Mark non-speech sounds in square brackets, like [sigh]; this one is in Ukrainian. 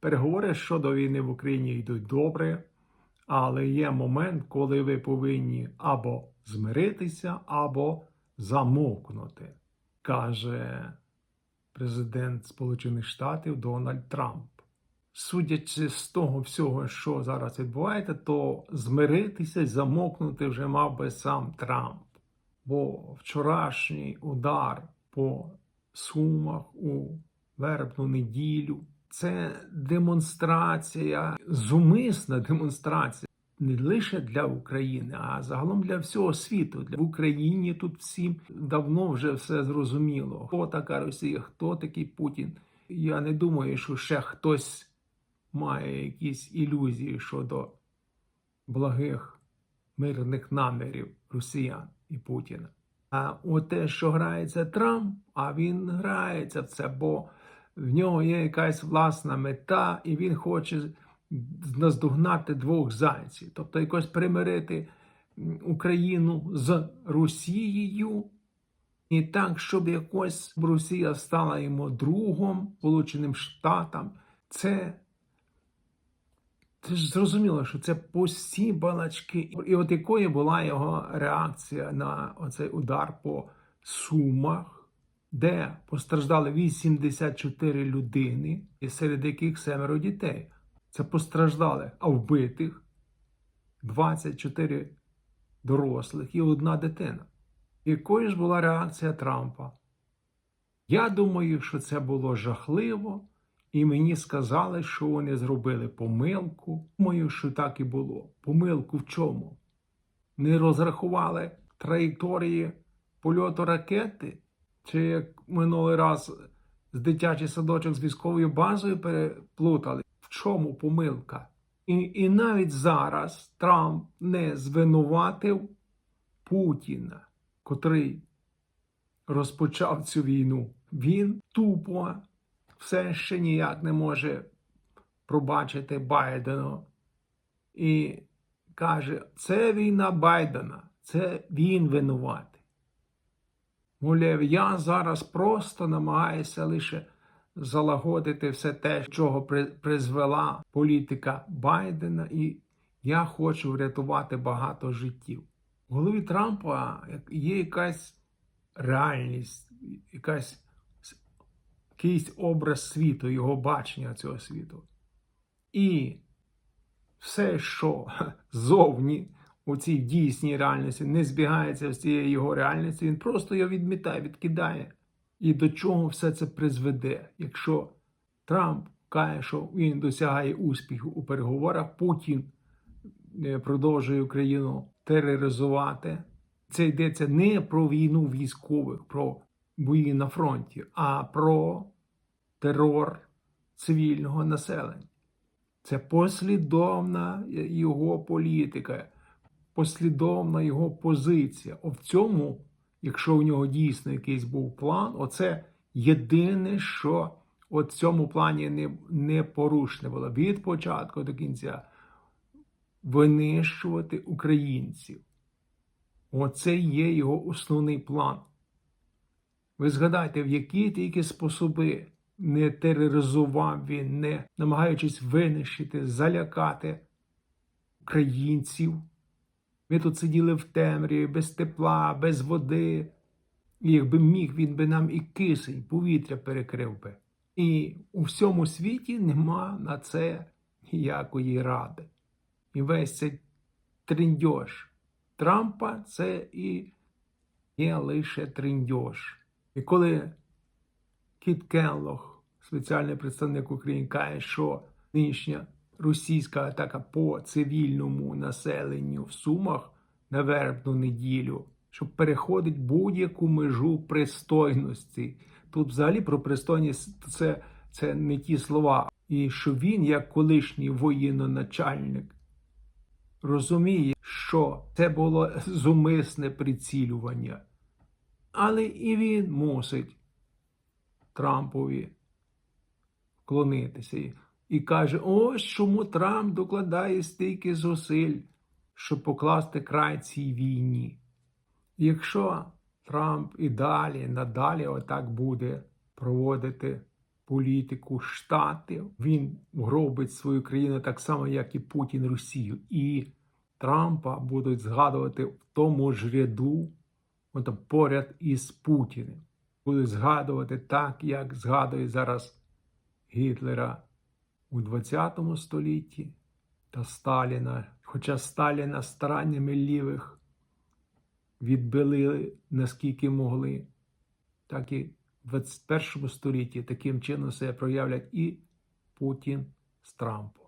Переговори щодо війни в Україні йдуть добре, але є момент, коли ви повинні або змиритися, або замовкнути, каже президент Сполучених Штатів Дональд Трамп. Судячи з того всього, що зараз відбувається, то змиритися замовкнути вже мав би сам Трамп. Бо вчорашній удар по Сумах у вербну неділю це демонстрація, зумисна демонстрація не лише для України, а загалом для всього світу. В Україні тут всім давно вже все зрозуміло. Хто така Росія, хто такий Путін. Я не думаю, що ще хтось має якісь ілюзії щодо благих мирних намірів росіян і Путіна. А от те, що грається Трамп, а він грається в це, бо в нього є якась власна мета, і він хоче наздогнати двох зайців, тобто якось примирити Україну з Росією. І так, щоб якось Росія стала йому другом, Сполученим Штатам, це, це ж зрозуміло, що це пусті балачки. І от якою була його реакція на оцей удар по Сумах, де постраждали 84 людини, серед яких семеро дітей. Це постраждали, а вбитих 24 дорослих і одна дитина. Якою ж була реакція Трампа? Я думаю, що це було жахливо, і мені сказали, що вони зробили помилку. Думаю, що так і було. Помилку в чому? Не розрахували траєкторії польоту ракети? Чи як минулий раз з дитячий садочок з військовою базою переплутали? В чому помилка? І, і навіть зараз Трамп не звинуватив Путіна, котрий розпочав цю війну. Він тупо все ще ніяк не може пробачити Байдену. І каже, це війна Байдена, це він винуватий. Мовляв, я зараз просто намагаюся лише залагодити все те, чого призвела політика Байдена, і я хочу врятувати багато життів. В голові Трампа є якась реальність, якась якийсь образ світу, його бачення цього світу. І все, що [laughs] зовні у цій дійсній реальності не збігається з цією його реальністю, він просто його відмітає, відкидає. І до чого все це призведе, якщо Трамп каже, що він досягає успіху у переговорах, Путін е, продовжує Україну тероризувати. Це йдеться не про війну військових, про бої на фронті, а про терор цивільного населення. Це послідовна його політика, послідовна його позиція. О, в цьому, якщо у нього дійсно якийсь був план, оце єдине, що у цьому плані не, не порушне було від початку до кінця винищувати українців. Оце є його основний план. Ви згадайте, в які тільки способи не тероризував він, не намагаючись винищити, залякати українців. Ми тут сиділи в темряві, без тепла, без води. І якби міг, він би нам і кисень, повітря перекрив би. І у всьому світі нема на це ніякої ради. І весь цей триндьош Трампа це і є лише триндьош. І коли Кіт Келлох, спеціальний представник України, каже, що нинішня російська атака по цивільному населенню в Сумах на вербну неділю, що переходить будь-яку межу пристойності. Тут взагалі про пристойність це, це не ті слова. І що він, як колишній воєнноначальник, розуміє, що це було зумисне прицілювання. Але і він мусить Трампові вклонитися. І- каже: ось чому Трамп докладає стільки зусиль, щоб покласти край цій війні. Якщо Трамп і далі, надалі отак буде проводити політику штатів. Він гробить свою країну так само, як і Путін Росію. І Трампа будуть згадувати в тому ж ряду, от поряд із Путіним. Будуть згадувати так, як згадує зараз Гітлера у ХХ столітті та Сталіна. Хоча Сталіна стараннями лівих відбили наскільки могли, так і в 21 столітті таким чином себе проявлять і Путін з Трампом.